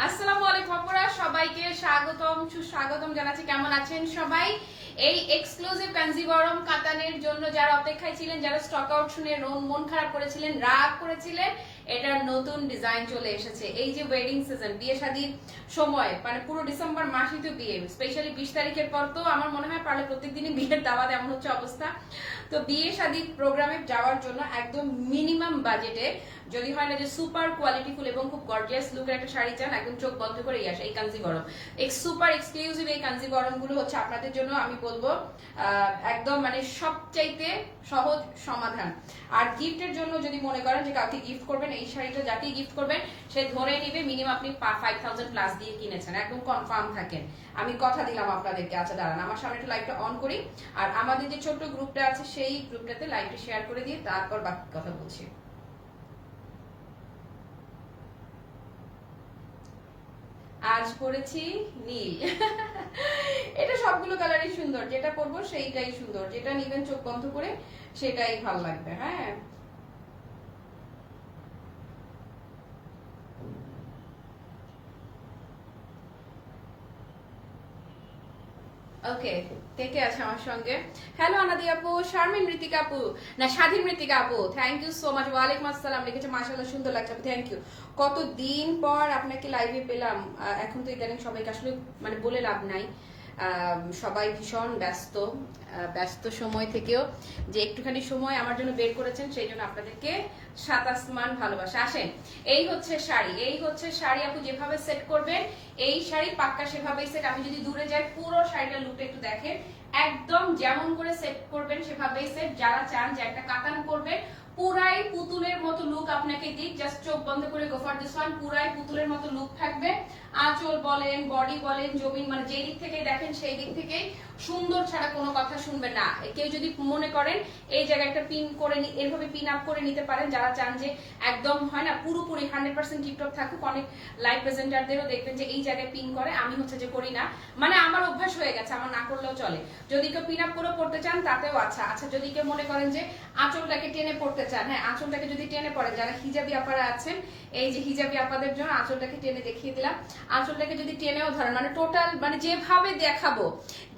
আসসালামু আলাইকুম আপুরা, সবাইকে স্বাগতম, সুস্বাগতম জানাচ্ছি। কেমন আছেন সবাই? এই এক্সক্লুসিভ কাঞ্জিবরম কাতানের জন্য যারা অপেক্ষায় ছিলেন, যারা স্টক আউট শুনে মন খারাপ করেছিলেন, রাগ করেছিলেন, এটার নতুন ডিজাইন চলে এসেছে। এই যে ওয়েডিং সিজন বিয়ে শাদীর সময় মানে পুরো ডিসেম্বর মাসই তো বিয়ে স্পেশালি বিশ তারিখের পর তো আমার মনে হয় পারলে প্রত্যেকদিনই বিয়ের দাওয়াত, এমন হচ্ছে অবস্থা। তো বিয়ে শাদীর প্রোগ্রামে যাওয়ার জন্য একদম মিনিমাম বাজেটে যদি হয় না যে সুপার কোয়ালিটিফুল এবং খুব গর্জিয়াস লুকের একটা শাড়ি চান, একদম চোখ বন্ধ করে আসে এই কাঞ্জিবরম এক সুপার এক্সক্লুসিভ এই কাঞ্জিবরমগুলো হচ্ছে আপনাদের জন্য আমি বলব একদম মানে সবচাইতে সহজ সমাধান। আর গিফটের জন্য যদি মনে করেন যে কাউকে গিফট করবেন, এই শাড়িটা যাকেই গিফট করবেন, সে ধরে নিবে মিনিমাম আপনি ফাইভ থাউজেন্ড প্লাস দিয়ে কিনেছেন, একদম কনফার্ম থাকেন। আমি কথা দিলাম আপনাদেরকে আচ্ছা দাঁড়ান, আমার সামনে একটু লাইভটা অন করি। আর আমাদের যে ছোট্ট গ্রুপটা আছে, সেই গ্রুপটাতে লাইভটা শেয়ার করে দিয়ে তারপর বাকি কথা বলছি। আজ পরেছি নীল। এটা সবগুলো কালারই সুন্দর। যেটা পরবো সেইটাই সুন্দর। যেটা নিবেন চোখ বন্ধ করে, সেটাই ভালো লাগবে হ্যাঁ? ওকে কে কে আছে আমার সঙ্গে হ্যালো আনাদি আপু শারমিন মৃতিকা আপু না স্বাধীন মৃতিকা আপু থ্যাংক ইউ সো মাচ ওয়ালাইকুম আসসালাম লিখেছে মাশাআল্লাহ সুন্দর লাগছে আপু থ্যাংক ইউ কত দিন পর আপনাকে লাইভে পেলাম? এখন তো ইদানিং সবাইকে আসলে মানে বলে লাভ নাই। সবাই ভীষণ ব্যস্ত ব্যস্ত সময় থেকেও যে একটুখানি সময় আমার জন্য বের করেছেন, সেই জন্য আপনাদেরকে সাত আসমান ভালোবাসা। আসেন, এই হচ্ছে শাড়ি, এই হচ্ছে শাড়ি আপু যেভাবে সেট করবেন, এই শাড়ি পাক্কা সেভাবেই সেট আমি যদি দূরে যাই, পুরো শাড়িটা লুকটা একটু দেখেন, একদম যেমন করে সেট করবেন, সেভাবেই সেট যারা চান যে একটা কাতান করবেন পুরাই পুতুলের মতো লুক আপনাকে দিক। জাস্ট চোখ বন্ধ করে গো ফর দিস ওয়ান পুরাই পুতুলের মতো লুক থাকবে। আঁচল বলেন বডি বলেন, জমিন মানে যেই দিক থেকে দেখেন, সেই দিক থেকেই সুন্দর ছাড়া কোনো কথা শুনবেন না। কেউ যদি মনে করেন, এই জায়গায় একটা পিন করে এভাবে পিন আপ করে নিতে পারেন, যারা চান যে একদম হয় না, পুরোপুরি হান্ড্রেড পার্সেন্ট টিকটক থাকুক, অনেক লাইভ প্রেজেন্টারদেরও দেখবেন যে এই জায়গায় পিন করে, আমি হচ্ছে যে করি না। মানে আমার অভ্যাস হয়ে গেছে, আমার না করলেও চলে। যদি কেউ পিন আপ করে পড়তে চান, তাতেও আচ্ছা। আচ্ছা যদি কেউ মনে করেন যে আঁচলটাকে টেনে পড়তে চান। হ্যাঁ আঁচলটাকে যদি টেনে পড়েন যারা হিজাবি আপারা আছেন, এই যে হিজাবি আপাদের জন্য আঁচলটাকে টেনে দেখিয়ে দিলাম। আঁচলটাকে যদি টেনেও ধরেন মানে টোটাল মানে যেভাবে দেখাবো,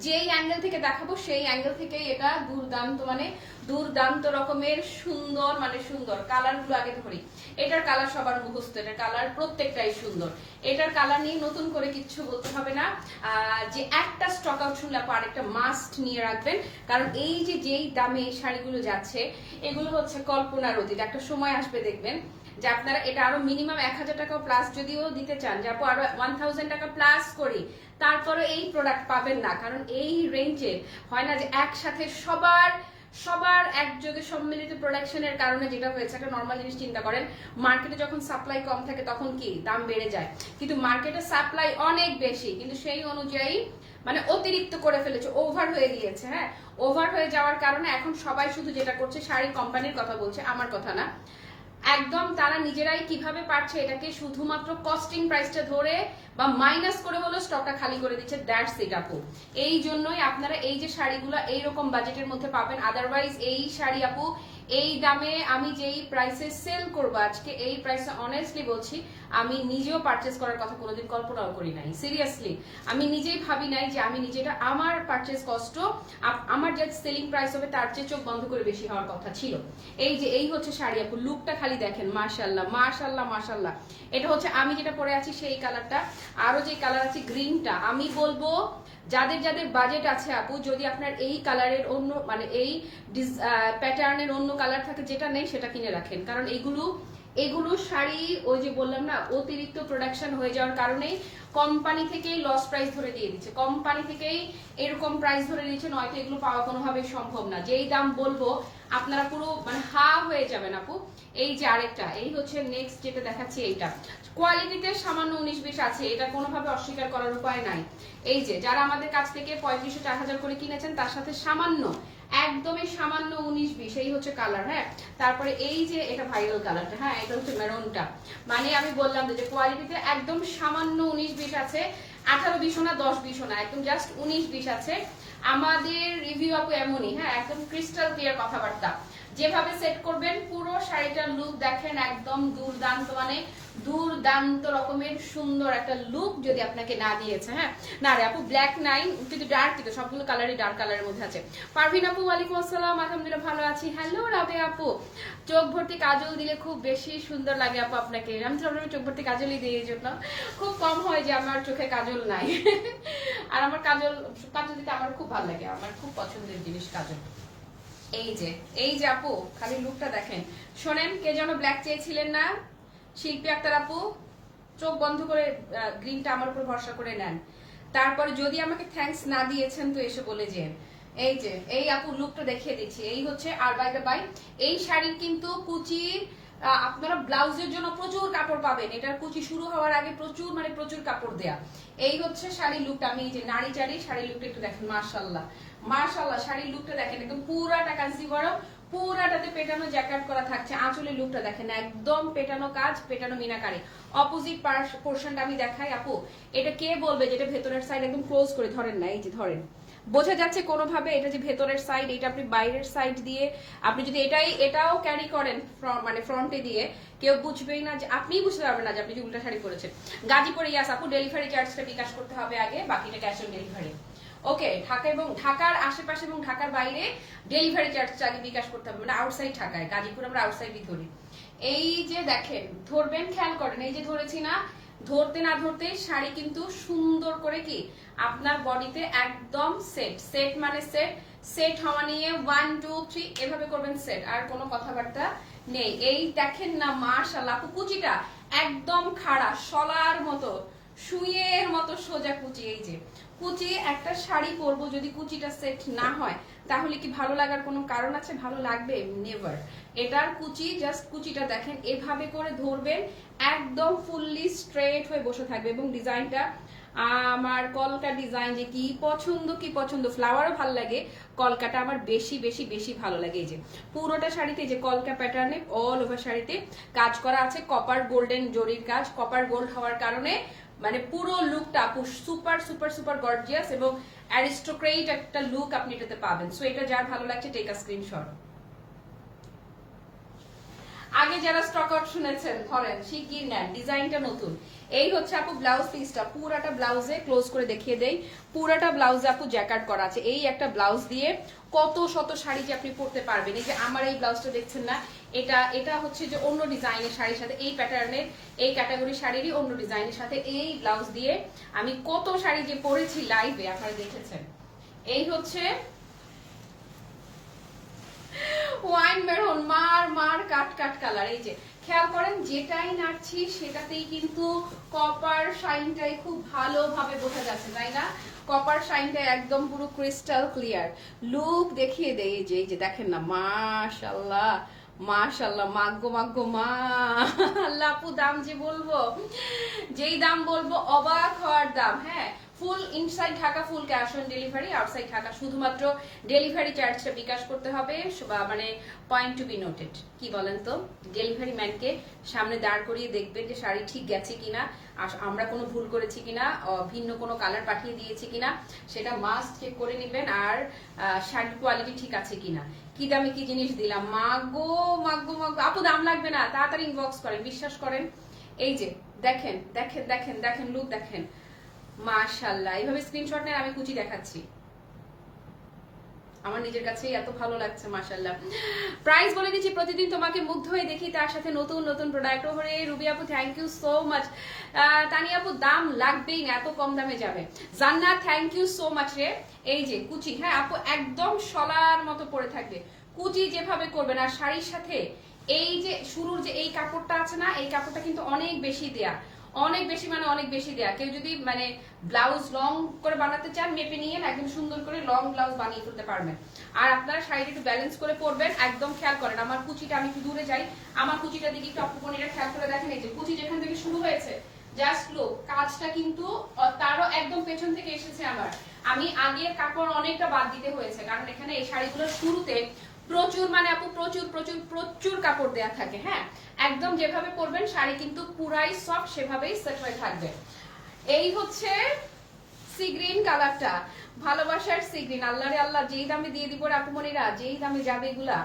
যেই অ্যাঙ্গেল থেকে দেখাবো, সেই অ্যাঙ্গেল থেকেই এটা দুর্দান্ত মানে দুর্দান্ত রকমের সুন্দর মানে সুন্দর কালারগুলো আগে ধরি। এটার কালার সবার মুখস্থ, এটার কালার প্রত্যেকটাই সুন্দর। এটার কালার নিয়ে নতুন করে কিচ্ছু বলতে হবে না। যে একটা স্টক আউট শুনলে আপু আরেকটা মাস্ট নিয়ে রাখবেন। কারণ এই যে যেই দামে এই শাড়িগুলো যাচ্ছে, এগুলো হচ্ছে কল্পনার অতীত। একটা সময় আসবে দেখবেন যে আপনারা এটা আরও মিনিমাম এক হাজার টাকা প্লাস যদিও দিতে চান, যে আপু আরও ওয়ান থাউজেন্ড টাকা প্লাস করি তারপরে এই প্রোডাক্ট পাবেন না। কারণ এই রেঞ্জে হয় না যে একসাথে সবার সবার একযোগে সম্মিলিত প্রোডাকশনের কারণে যেটা হয়েছে, একটা নর্মাল জিনিস চিন্তা করেন মার্কেটে যখন সাপ্লাই কম থাকে তখন কি? দাম বেড়ে যায়। কিন্তু মার্কেটে সাপ্লাই অনেক বেশি, কিন্তু সেই অনুযায়ী মানে অতিরিক্ত করে ফেলেছে ওভার হয়ে গিয়েছে হ্যাঁ? ওভার হয়ে যাওয়ার কারণে এখন সবাই শুধু যেটা করছে, শাড়ি কোম্পানির কথা বলছে, আমার কথা না। একদম তারা নিজেরাই কীভাবে পারছে এটাকে শুধুমাত্র কস্টিং প্রাইসটা ধরে বা মাইনাস করে হলেও স্টকটা খালি করে দিচ্ছে দ্যাটস ইট আপু। এই জন্যই আপনারা এই যে শাড়িগুলো, এইরকম বাজেটের মধ্যে পাবেন। আদারওয়াইজ এই শাড়ি আপু এই দামে আমি যেই প্রাইসে সেল করব আজকে, এই প্রাইসে অনেস্টলি বলছি, আমি নিজেও পারচেস করার কথা কোনোদিন কল্পনাও করি নাই সিরিয়াসলি আমি নিজেই ভাবি নাই যে আমি নিজেটা আমার পারচেস কষ্ট আমার যে সেলিং প্রাইস হবে তার চেয়ে চোখ বন্ধ করে বেশি হওয়ার কথা ছিল। এই যে, এই হচ্ছে শাড়ি, আপু লুকটা খালি দেখেন মাশাল্লাহ মাশাল্লাহ মাশাল্লাহ এটা হচ্ছে আমি যেটা পরে আছি সেই কালারটা আরও যে কালার আছে গ্রিনটা আমি বলব যাদের যাদের বাজেট আছে আপু, যদি আপনার এই কালারের অন্য মানে এই প্যাটার্নের অন্য কালার থাকে, যেটা নেই সেটা কিনে রাখেন। কারণ এগুলো এগুলো শাড়ি, ওই যে বললাম না, অতিরিক্ত প্রোডাকশন হয়ে যাওয়ার কারণেই কোম্পানি থেকেই লস প্রাইস ধরে দিয়ে দিচ্ছে। কোম্পানি থেকেই এরকম প্রাইস ধরে দিচ্ছে, নয়তো এগুলো পাওয়া কোনোভাবে সম্ভব না। যেই দাম বলব, আপনারা পুরো মানে হা হয়ে যাবেন আপু। এই যে আরেকটা, এই হচ্ছে নেক্সট যেটা দেখাচ্ছি এইটা। কোয়ালিটিতে সামান্য উনিশ বিশ আছে, এটা কোনোভাবে অস্বীকার করার উপায় নাই। এই যে, যারা আমাদের কাছ থেকে পঁয়ত্রিশশো চার হাজার করে কিনেছেন, তার সাথে সামান্য একদমই সামান্য উনিশ বিশ, এই হচ্ছে কালার হ্যাঁ? তারপরে এই যে এটা ভাইরাল কালারটা হ্যাঁ এটা হচ্ছে মেরুনটা মানে আমি বললাম যে কোয়ালিটিতে একদম সামান্য উনিশ বিশ আছে, আঠারো বিশও না, দশ বিশও না, একদম জাস্ট উনিশ বিশ আছে। আমাদের রিভিউ আপু এমনই হ্যাঁ একদম ক্রিস্টাল ক্লিয়ার কথাবার্তা। যেভাবে সেট করবেন, পুরো শাড়িটার লুক দেখেন একদম দুর্দান্ত মানে দুর্দান্ত রকমের সুন্দর একটা লুক যদি আপনাকে না দিয়েছে হ্যাঁ? না রে আপু ব্ল্যাক নাই কিন্তু ডার্ক কিন্তু সবগুলো কালারই ডার্ক কালারের মধ্যে আছে। পারভিন আপু, ওয়ালাইকুম আসসালাম, আলহামদুলিল্লাহ ভালো আছি। হ্যালো রাবে আপু, চোখ ভর্তি কাজল দিলে খুব বেশি সুন্দর লাগে আপু আপনাকে। আমি সবসময় চোখ ভর্তি কাজলই দিয়ে এই জন্য। খুব কম হয় যে আমার চোখে কাজল নাই। আর আমার কাজল কাজল দিতে আমার খুব ভালো লাগে, আমার খুব পছন্দের জিনিস কাজল। এই যে এই যে আপু খালি লুকটা দেখেন। শোনেন কে যেন ব্ল্যাক চেয়েছিলেন না? শিল্পী আক্তার আপু চোখ বন্ধ করে গ্রিনটা আমার উপর ভরসা করে নেন। তারপরে যদি আমাকে থ্যাঙ্কস না দিয়েছেন তো এসে বলে যে এই যে এই আপু লুকটা দেখিয়ে দিচ্ছি। এই হচ্ছে আর বাই দ্য বাই এই শাড়ির কিন্তু আহ, আপনারা ব্লাউজের জন্য প্রচুর কাপড় পাবেন। এটার কুচি শুরু হওয়ার আগে প্রচুর মানে প্রচুর কাপড় দেয়া। এই হচ্ছে শাড়ির লুকটা আমি এই যে নারী চারি শাড়ির লুকটা একটু দেখেন মার্শাল্লাহ মার্শাল্লাহ, শাড়ির লুকটা দেখেন, একদম পুরাটা কাঞ্চি বড় পুরাটাতে পেটানো জ্যাকেট করা থাকছে, আঁচলের লুকটা দেখেন, একদম পেটানো কাজ, পেটানো মিনাকারি। অপোজিট পোর্শনটা আমি দেখাই, আপু, এটা কে বলবে যেটা ভেতরের সাইড একদম ক্লোজ করে, ধরেন না, এই যে ধরেন। বোঝা যাচ্ছে কোনোভাবে এটা যে ভেতরের সাইড এটা আপনি বাইরের সাইড দিয়ে, আপনি যদি এটাই, এটাও ক্যারি করেন মানে ফ্রন্টে দিয়ে, কেউ বুঝবেই না যে, আপনিই বুঝতে পারবেন না যে আপনি যে উল্টা শাড়ি পরেছেন। গাজীপুরে ইয়াস আপু ডেলিভারি চার্জটা বিকাশ করতে হবে আগে, বাকিটা cash on delivery okay Dhaka এবং ঢাকার আশেপাশে এবং ঢাকার বাইরে ডেলিভারি চার্জটা আগে বিকাশ করতে হবে মানে আউটসাইড ঢাকায়, গাজীপুর আমরা আউটসাইডই ধরি এই যে দেখেন, ধরবেন, খেয়াল করেন, এই যে ধরেছি না, ধরতে না ধরতে শাড়ি কিন্তু সুন্দর করে কি আপনার বডিতে একদম সেট সেট মানে সেট সেট হওয়া নিয়ে ওয়ান টু থ্রি এভাবে করবেন সেট আর কোনো কথাবার্তা নেই। এই দেখেন না মাশাল্লাহ আপু কুচিটা একদম খাড়া সলার মতো, সুইয়ের মতো সোজা কুচি, এই যে। কুচি একটা শাড়ি পরবো যদি কুচিটা সেট না হয়, তাহলে কি ভালো লাগার কোনো কারণ আছে? ভালো লাগবে? নেভার এটার কুচি জাস্ট কুচিটা দেখেন, এভাবে করে ধরবেন, একদম ফুললি স্ট্রেট হয়ে বসে থাকবে। এবং ডিজাইনটা আমার কলকা ডিজাইন যে কি পছন্দ কি পছন্দ ফ্লাওয়ারও ভালো লাগে কলকাটা আমার বেশি বেশি বেশি ভালো লাগে এই যে। পুরোটা শাড়িতে যে কলকা প্যাটার্নে অল ওভার শাড়িতে কাজ করা আছে কপার গোল্ডেন জরির কাজ কপার গোল্ড হওয়ার কারণে মানে পুরো লুকটা সুপার সুপার সুপার গর্জিয়াস এবং অ্যারিস্টোক্রেট একটা লুক আপনি এটাতে পাবেন। সো এটা যার ভালো লাগছে টেক আ স্ক্রিনশট আগে যারা স্টক আউট শুনেছেন ধরেন শিগগির নেন? ডিজাইনটা নতুন। এই হচ্ছে আপু ব্লাউজ পিসটা পুরাটা ব্লাউজে ক্লোজ করে দেখিয়ে দেই। পুরাটা ব্লাউজে আপু জ্যাকার্ড করা আছে। এই একটা ব্লাউজ দিয়ে কত শত শাড়ি যে আপনি পরতে পারবেন। এই যে আমার এই ব্লাউজটা দেখছেন না, এটা এটা হচ্ছে যে অন্য ডিজাইনের শাড়ির সাথে, এই প্যাটার্নের এই ক্যাটাগরি শাড়িরই অন্য ডিজাইনের সাথে এই ব্লাউজ দিয়ে আমি কত শাড়ি যে পরেছি লাইভে আপনারা দেখেছেন? এই হচ্ছে ওয়াইন মেরুন মার মার, কাট কাট কালার এই যে। খেয়াল করেন, যেটাই নাড়ছি সেটাতেই কিন্তু কপার শাইনটাই খুব ভালোভাবে বোঝা যাচ্ছে, তাই না? কপার শাইনটা একদম পুরো ক্রিস্টাল ক্লিয়ার লুক দেখিয়ে দেয় যে যে দেখেন না, মাশাল্লাহ মাশাল্লাহ মাগ্গো মাগ্গো মা, আল্লাহ আপু দাম যে বলব, যেই দাম বলব, অবাক হওয়ার দাম হ্যাঁ? Full inside Dhaka full cash on delivery outside Dhaka শুধুমাত্র ডেলিভারি চার্জটা বিকাশ করতে হবে বা মানে পয়েন্ট টু বি নোটেড কি বলেন তো? ডেলিভারি ম্যানকে সামনে দাঁড় করিয়ে দেখবেন যে শাড়ি ঠিক গেছে কিনা আমরা কোনো ভুল করেছি কিনা ভিন্ন কোনো কালার পাঠিয়ে দিয়েছি কিনা, সেটা মাস্ট চেক করে নেবেন আর শাড়ির কোয়ালিটি ঠিক আছে কিনা। কি দামে কি জিনিস দিলাম? মাগো মাগো মাগো। আপু, দাম লাগবে না, তাড়াতাড়ি ইনবক্স করেন, বিশ্বাস করেন। এই যে, দেখেন দেখেন দেখেন দেখেন লুক দেখেন। মাশাল্লাহ এইভাবে স্ক্রিনশট নেন, আমি কুচি দেখাচ্ছি। আমার নিজের কাছেই এত ভালো লাগছে মাশাল্লাহ প্রাইস বলে দিচ্ছি, প্রতিদিন তোমাকে মুগ্ধ হয়ে দেখি, তার সাথে নতুন নতুন প্রোডাক্ট ওরে রুবি আপু thank you so much Tani আপু, দাম লাগবেই না, এত কম দামে যাবে। জান্নাত থ্যাংক ইউ সো মাচ রে। এই যে, কুচি হ্যাঁ আপু একদম সলার মতো পড়ে থাকবে। কুচি যেভাবে করবেন, আর শাড়ির সাথে এই যে, শুরুর যে এই কাপড়টা আছে না, এই কাপড়টা কিন্তু অনেক বেশি দেয়া। অনেক বেশি মানে অনেক বেশি দেয়া। কেউ যদি মানে ব্লাউজ লং করে বানাতে চান, মেপে নিয়ে একদম সুন্দর করে লং ব্লাউজ বানিয়ে ফেলতে পারবেন। আর আপনারা শাড়িটা একটু ব্যালেন্স করে পরবেন, একদম খেয়াল করেন। আমার কুচিটা আমি একটু দূরে যাই, আমার কুচিটা দিকে একটু অপকনিটা খেয়াল করে দেখেন, এই যে কুচি যেখান থেকে শুরু হয়েছে জাস্ট লুক কাজটা কিন্তু তারও একদম পেছন থেকে এসেছে আমার। আমি আগের কাপড় অনেকটা বাদ দিতে হয়েছে, কারণ এখানে এই শাড়িগুলোর শুরুতে প্রচুর মানে আপু, প্রচুর প্রচুর প্রচুর কাপড় দেয়া থাকে হ্যাঁ? একদম যেভাবে পরবেন, শাড়ি কিন্তু পুরাই সফট সেভাবেই সেট হয়ে থাকবে। এই হচ্ছে সি গ্রিন কালারটা ভালোবাসার সি গ্রিন আল্লাহ রে আল্লাহ, যেই দামে দিয়ে দিব রে আপুমনিরা, যেই দামে যাবে এগুলা।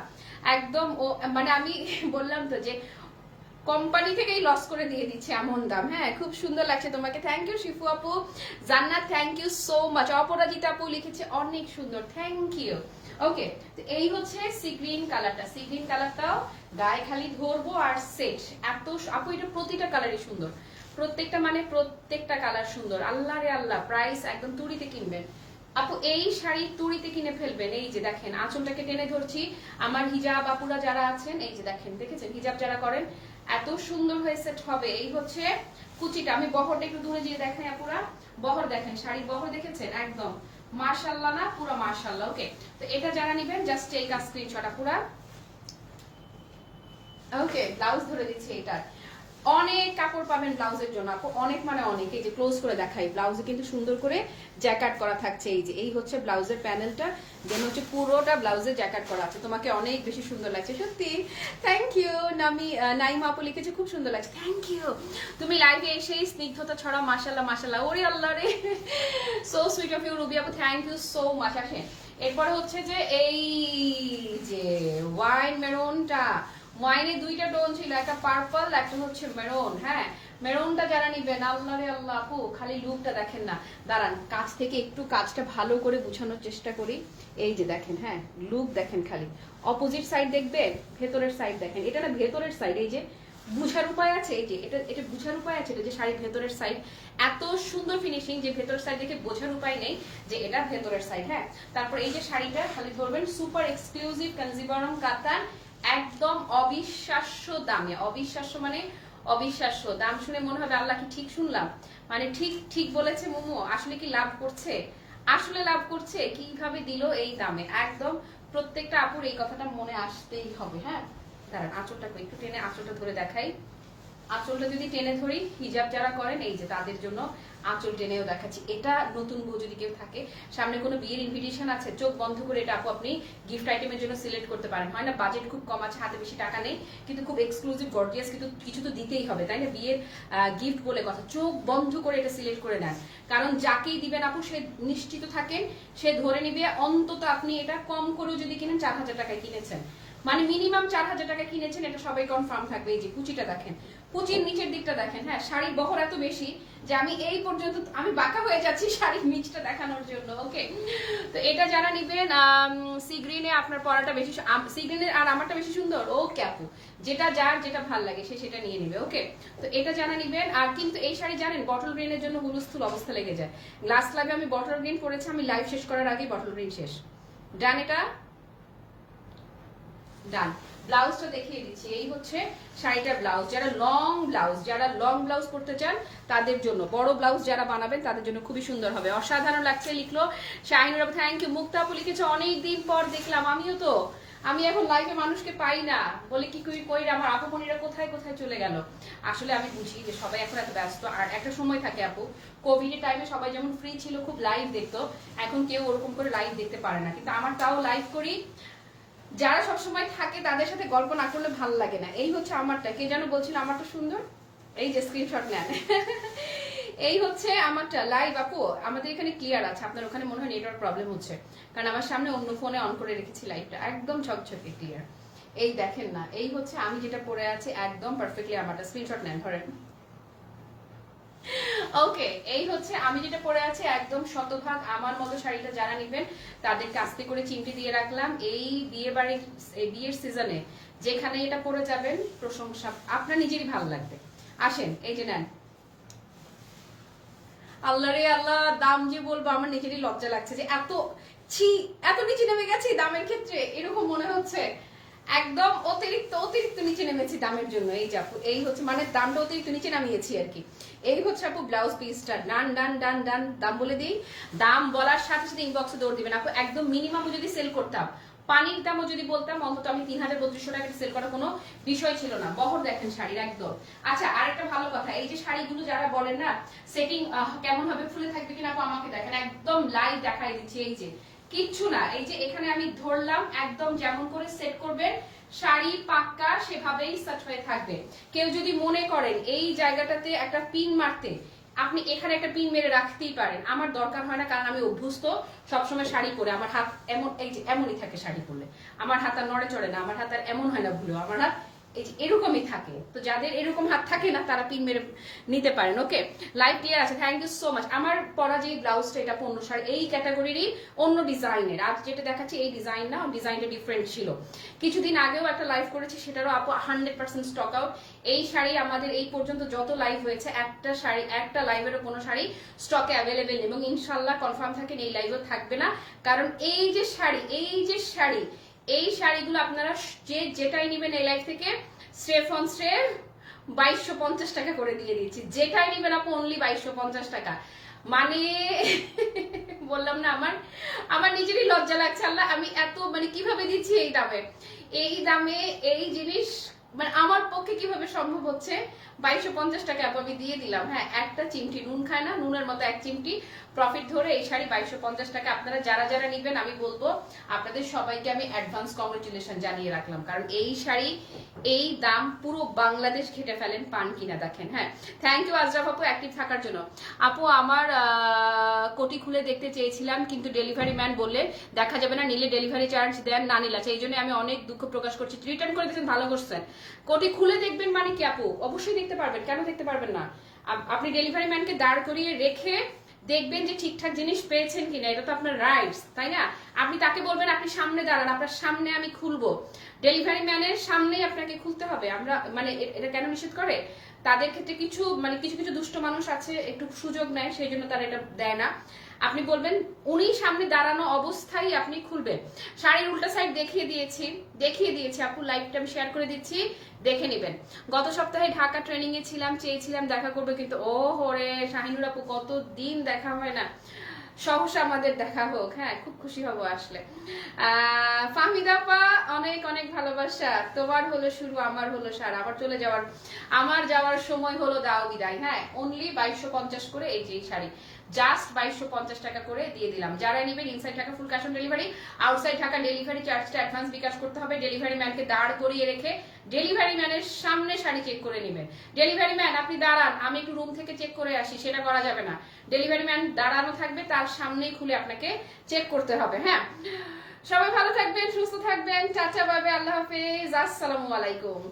একদম ও মানে আমি বললাম তো যে কোম্পানি থেকেই লস করে দিয়ে দিচ্ছে এমন দাম হ্যাঁ? খুব সুন্দর লাগছে তোমাকে। থ্যাংক ইউ শিফু আপু। Jannat thank you so much Aparajita আপু লিখেছে, অনেক সুন্দর। থ্যাংক ইউ ওকে এই হচ্ছে সি গ্রিন কালারটা সি গ্রিন কালারটাও গায়ে খালি ধরবো আর সেট এত আপু, এটা প্রতিটা কালারই সুন্দর। প্রত্যেকটা মানে প্রত্যেকটা কালার সুন্দর। আল্লাহ রে আল্লাহ প্রাইস একদম তুড়িতে কিনবেন। আপু, এই শাড়ি তুড়িতে কিনে ফেলবেন। এই যে দেখেন, আঁচলটাকে টেনে ধরছি। আমার হিজাব আপুরা যারা আছেন, এই যে দেখেন, দেখেছেন? হিজাব যারা করেন, এত সুন্দর হয়ে সেট হবে। এই হচ্ছে কুচিটা। আমি বহরটা একটু দূরে গিয়ে দেখাই আপুরা। বহর দেখেন শাড়ি বহর দেখেছেন? একদম। মার্শাল্লাহ না? পুরো মার্শাল্লাহ ওকে তো এটা যারা নেবেন জাস্ট টেক আ স্ক্রিনশট আপুরা ওকে ব্লাউজ ধরে দিচ্ছি এটার। অনেক কাপড় পাবেন ব্লাউজের জন্য আপু। অনেক মানে অনেক। এই যে ক্লোজ করে দেখাই। ব্লাউজে কিন্তু সুন্দর করে জ্যাকেট করা থাকছে। এই যে, এই হচ্ছে ব্লাউজের প্যানেলটা দেন হচ্ছে পুরোটা ব্লাউজে জ্যাকেট করা আছে। তোমাকে অনেক বেশি সুন্দর লাগছে। সত্যি। থ্যাংক ইউ নামি নাইমা আপু লিখেছে, খুব সুন্দর লাগছে। থ্যাংক ইউ তুমি লাইভে এসেই স্নিগ্ধতা ছড়া মাশাল্লাহ মাশাল্লাহ ওরে আল্লাহ রে। So sweet of you Ruby আপু থ্যাংক ইউ সো মাচ আসেন। এরপরে হচ্ছে যে, এই যে ওয়াইন মেরুনটা ওয়াইনে দুইটা টোন ছিল, একটা পার্পল, একটা হচ্ছে মেরুন হ্যাঁ? মেরুনটা যারা নিবেন আল্লাহ আল্লাহ আপু, খালি লুকটা দেখেন না। দাঁড়ান, কাছ থেকে একটু কাজটা ভালো করে বুঝানোর চেষ্টা করি। এই যে দেখেন হ্যাঁ লুক দেখেন খালি। অপোজিট সাইড দেখবেন ভেতরের সাইড দেখেন। এটা না ভেতরের সাইড, এই যে বুঝার উপায় আছে, এই যে এটা এটা বুঝার উপায় আছে, এটা যে শাড়ির ভেতরের সাইড। এত সুন্দর ফিনিশিং যে ভেতরের সাইড দেখে বোঝার উপায় নেই যে এটা ভেতরের সাইড হ্যাঁ? তারপর এই যে শাড়িটা, খালি ধরবেন সুপার এক্সক্লুসিভ কনজিবরম কাতান একদম অবিশ্বাস্য দামে। অবিশ্বাস্য মানে অবিশ্বাস্য। দাম শুনে মনে হবে আল্লাহ কি ঠিক শুনলাম? মানে ঠিক ঠিক বলেছে মোমো? আসলে কি লাভ করছে? আসলে লাভ করছে? কীভাবে দিল এই দামে? একদম প্রত্যেকটা আপুর এই কথাটা মনে আসতেই হবে হ্যাঁ? দাঁড়ান আঁচলটা একটু টেনে আঁচলটা ধরে দেখাই। আঁচলটা যদি টেনে ধরি, হিজাব যারা করেন, এই যে তাদের জন্য আঁচল টেনেও দেখাচ্ছি। এটা নতুন বউ যদি কেউ থাকে, সামনে কোনো বিয়ের ইনভিটেশন আছে, চোখ বন্ধ করে এটা আপু আপনি গিফট আইটেমের জন্য সিলেক্ট করতে পারেন। হয় না বাজেট খুব কম আছে, হাতে বেশি টাকা নেই, কিন্তু খুব এক্সক্লুসিভ গর্জিয়াস কিন্তু কিছু তো দিতেই হবে, তাই না? বিয়ের গিফট বলে কথা। চোখ বন্ধ করে এটা সিলেক্ট করে নেন। কারণ যাকেই দিবেন আপু, সে নিশ্চিত থাকেন, সে ধরে নিবে, অন্তত আপনি এটা কম করেও যদি কিনেন, চার হাজার টাকায় কিনেছেন। মানে মিনিমাম চার হাজার টাকা কিনেছেন, এটা সবাই কনফার্ম থাকবে। এই যে কুচিটা দেখেন কুচির নিচের দিকটা দেখেন হ্যাঁ শাড়ির বহর এত বেশি যে আমি এই পর্যন্ত, আমি বাঁকা হয়ে যাচ্ছি শাড়ির নিচটা দেখানোর জন্য ওকে তো এটা যারা নিবেন সি গ্রিনে আপনার পরাটা বেশি সি গ্রিনের আর আমারটা বেশি সুন্দর? ওকে আপু। যেটা যার যেটা ভালো লাগে, সে সেটা নিয়ে নিবে ওকে তো এটা জানা নিবেন, আর কিন্তু এই শাড়ি জানেন বটল গ্রিনের জন্য হুলস্থুল অবস্থা লেগে যায়। গ্লাস লাভে আমি বটল গ্রিন পরেছি আমি লাইভ শেষ করার আগেই বটল গ্রিন শেষ। ডান এটা? ডান ব্লাউজটা দেখিয়ে দিচ্ছি। এই হচ্ছে শাড়িটা ব্লাউজ। যারা লং ব্লাউজ, যারা লং ব্লাউজ পরতে চান, তাদের জন্য, বড় ব্লাউজ যারা বানাবেন, তাদের জন্য খুবই সুন্দর হবে। অসাধারণ লাগছে, লিখলো শাহিনুর থ্যাংক ইউ মুক্তাপু লিখেছে অনেক দিন পর দেখলাম, আমিও তো। আমি এখন লাইফে মানুষকে পাই না। বলে কি কই কই আমার আপু বোনেরা কোথায় কোথায় চলে গেল? আসলে আমি বুঝি যে সবাই এখন এত ব্যস্ত। আর একটা সময় থাকে আপু কোভিড টাইমে সবাই যেমন ফ্রি ছিল, খুব লাইভ দেখতো। এখন কেউ ওরকম করে লাইভ দেখতে পারে না। কিন্তু আমার তাও লাইভ করি। যারা সবসময় থাকে, তাদের সাথে গল্প না করলে ভালো লাগে না। এই হচ্ছে আমারটা। কে যেন বলছিল, আমারটা সুন্দর? এই যে স্ক্রিনশট নেন। এই হচ্ছে আমারটা। লাইভ আপু, আমাদের এখানে ক্লিয়ার আছে। আপনার ওখানে মনে হয় নেটওয়ার্ক প্রবলেম হচ্ছে। কারণ আমার সামনে অন্য ফোনে অন করে রেখেছি লাইভটা একদম ঝকঝকে ক্লিয়ার এই দেখেন না, এই হচ্ছে আমি যেটা পরে আছি, একদম পারফেক্টলি আমারটা। স্ক্রিনশট নেন, ধরেন। ওকে এই হচ্ছে, আমি যেটা পরে আছি, একদম শতভাগ আমার মতো শাড়িটা যারা নেবেন, তাদেরকে আস্তে করে চিমটি দিয়ে রাখলাম। এই বিয়ে বাড়ির বিয়ের সিজনে যেখানে এটা পরে যাবেন, প্রশংসা আপনার নিজেরই ভালো লাগবে। আসেন, এই যে নেন। আল্লাহ রে আল্লাহ, দাম যে বলব, আমার নিজেরই লজ্জা লাগছে যে এত, ছি, এত নিচে নেমে গেছি দামের ক্ষেত্রে, এরকম মনে হচ্ছে। একদম অতিরিক্ত অতিরিক্ত নিচে নেমেছি দামের জন্য, এই যে আপু, এই হচ্ছে মানে দামটা অতিরিক্ত নিচে নামিয়েছি আর কি। এই হচ্ছে আপু ব্লাউজ পিসটা ডান ডান ডান ডান, দাম বলে দিই। দাম বলার সাথে সাথে ইনবক্সে দৌড় দিবেন আপু, একদম মিনিমাম যদি সেল করতাম, পানির দামও যদি বলতাম, অন্তত আমি তিন হাজার বত্রিশশো টাকা সেল করার কোনো বিষয় ছিল না। বহর দেখেন শাড়ির একদম। আচ্ছা আরেকটা ভালো কথা, এই যে শাড়িগুলো যারা বলেন না সেটিং কেমন হবে, ফুলে থাকবে কিনা আপু, আমাকে দেখেন, একদম লাইভ দেখাই দিচ্ছি, এই যে। কিচ্ছু না। এই যে এখানে আমি ধরলাম, একদম যেমন করে সেট করবেন, শাড়ি পাক্কা সেভাবেই সেট হয়ে থাকবে। কেউ যদি মনে করেন এই জায়গাটাতে একটা পিন মারতে, আপনি এখানে একটা পিন মেরে রাখতেই পারেন। আমার দরকার হয় না, কারণ আমি অভ্যস্ত, সবসময় শাড়ি পরে। আমার হাত এমন, এই যে এমনই থাকে শাড়ি পরলে। আমার হাত আর নড়ে চড়ে না, আমার হাত আর এমন হয় না ভুলেও। আমার হাত এরকমই থাকে। তো যাদের এরকম হাত থাকে না, তারা পিন মেরে নিতে পারেন, ওকে? লাইভ ক্লিয়ার আছে থ্যাংক ইউ সো মাচ আমার পরা যে ব্লাউজটা এটা পণ্য শাড়ি, এই ক্যাটাগরিরই অন্য ডিজাইনের আজ যেটা দেখাচ্ছি, এই ডিজাইন না ডিজাইনটা ডিফারেন্ট ছিল। কিছুদিন আগেও একটা লাইভ করেছি, সেটারও আপু হান্ড্রেড পার্সেন্ট স্টক আউট এই শাড়ি আমাদের এই পর্যন্ত যত লাইভ হয়েছে, একটা শাড়ি, একটা লাইভেরও কোনো শাড়ি স্টকে অ্যাভেলেবেল এবং ইনশাল্লাহ কনফার্ম থাকেন, এই লাইভও থাকবে না। কারণ এই যে শাড়ি, এই যে শাড়ি এই শাড়িগুলো আপনারা যে যেটাই নেবেন এই লাইফ থেকে স্ট্রেফ অন স্ট্রেফ বাইশশো পঞ্চাশ টাকা করে দিয়ে দিচ্ছি। যেটাই নেবেন আপু অনলি বাইশশো পঞ্চাশ টাকা। মানে বললাম না আমার আমার নিজেরই লজ্জা লাগছে, আল্লাহ, আমি এত মানে কীভাবে দিচ্ছি এই দামে? এই দামে এই জিনিস মানে আমার পক্ষে কীভাবে সম্ভব হচ্ছে? বাইশশো পঞ্চাশ টাকা আমি দিয়ে দিলাম। হ্যাঁ একটা চিমটি। নুন খায় না, নুনের মতো এক চিমটি। প্রফিট ধরে এই শাড়ি বাইশশো পঞ্চাশ টাকা। আপনারা যারা যারা নিবেন, আমি বলব, আপনাদের সবাইকে আমি অ্যাডভান্স কংগ্রেচুলেশন জানিয়ে রাখলাম। কারণ এই শাড়ি, এই দাম পুরো বাংলাদেশ ঘেটে ফেলেন পান কিনা দেখেন। হ্যাঁ থ্যাংক ইউ আজরাফ আপু অ্যাক্টিভ থাকার জন্য। আপু, আমার কোটি খুলে দেখতে চেয়েছিলাম, কিন্তু ডেলিভারি ম্যান বললে দেখা যাবে না, নিলে ডেলিভারি চার্জ দেন, না নিলে এই জন্য আমি অনেক দুঃখ প্রকাশ করছি। রিটার্ন করে দিয়েছেন, ভালো করছেন। কোটি খুলে দেখবেন মানে কি আপু? অবশ্যই দেখতে পারবেন। কেন দেখতে পারবেন না? আপনি ডেলিভারি ম্যানকে দাঁড় করিয়ে রেখে দেখবেন যে ঠিকঠাক জিনিস পেয়েছেন কিনা, এটা তো আপনার রাইটস তাই না? আপনি তাকে বলবেন, আপনি সামনে দাঁড়ান, আপনার সামনে আমি খুলবো। ডেলিভারি ম্যানের সামনেই আপনাকে খুলতে হবে। আমরা মানে এটা কেন নিষেধ করে? তাদের ক্ষেত্রে কিছু মানে কিছু কিছু দুষ্ট মানুষ আছে, একটু সুযোগ নেয়, সেই জন্য তারা এটা দেয় না। আপনি বলবেন উনি সামনে দাঁড়ানো অবস্থায় আপনি খুলবেন। শাড়ির উল্টা সাইড দেখিয়ে দিয়েছি দেখিয়ে দিয়েছি আপু লাইভটা আমি শেয়ার করে দিচ্ছি দেখে নেবেন। গত সপ্তাহে ঢাকা ট্রেনিং এ ছিলাম চেয়েছিলাম দেখা করবে কিন্তু ও হরে শাহিনুর আপু কত দিন দেখা হয় না। সহসা আমাদের দেখা হোক হ্যাঁ খুব খুশি হব আসলে। আহ, ফাহমিদাপা অনেক অনেক ভালোবাসা। তোমার হলো শুরু আমার হলো সার। আবার চলে যাওয়ার আমার যাওয়ার সময় হলো দাও বিদায় হ্যাঁ? অনলি বাইশশো পঞ্চাশ করে এই যে শাড়ি। জাস্ট বাইশশো পঞ্চাশ টাকা করে দিয়ে দিলাম। যারা নিবেন ইনসাইড টাকা full cash on delivery outside টাকা ডেলিভারি চার্জটা অ্যাডভান্স বিকাশ করতে হবে। ডেলিভারি ম্যানকে দাঁড় করিয়ে রেখে ডেলিভারি ম্যানের সামনে শাড়ি চেক করে নেবেন। ডেলিভারি ম্যান আপনি দাঁড়ান, আমি একটু রুম থেকে চেক করে আসি, সেটা করা যাবে না। ডেলিভারি ম্যান দাঁড়ানো থাকবে, তার সামনেই খুলে আপনাকে চেক করতে হবে হ্যাঁ? সবাই ভালো থাকবেন, সুস্থ থাকবেন চাচা বাবে আল্লাহ হাফেজ, আসসালামু আলাইকুম।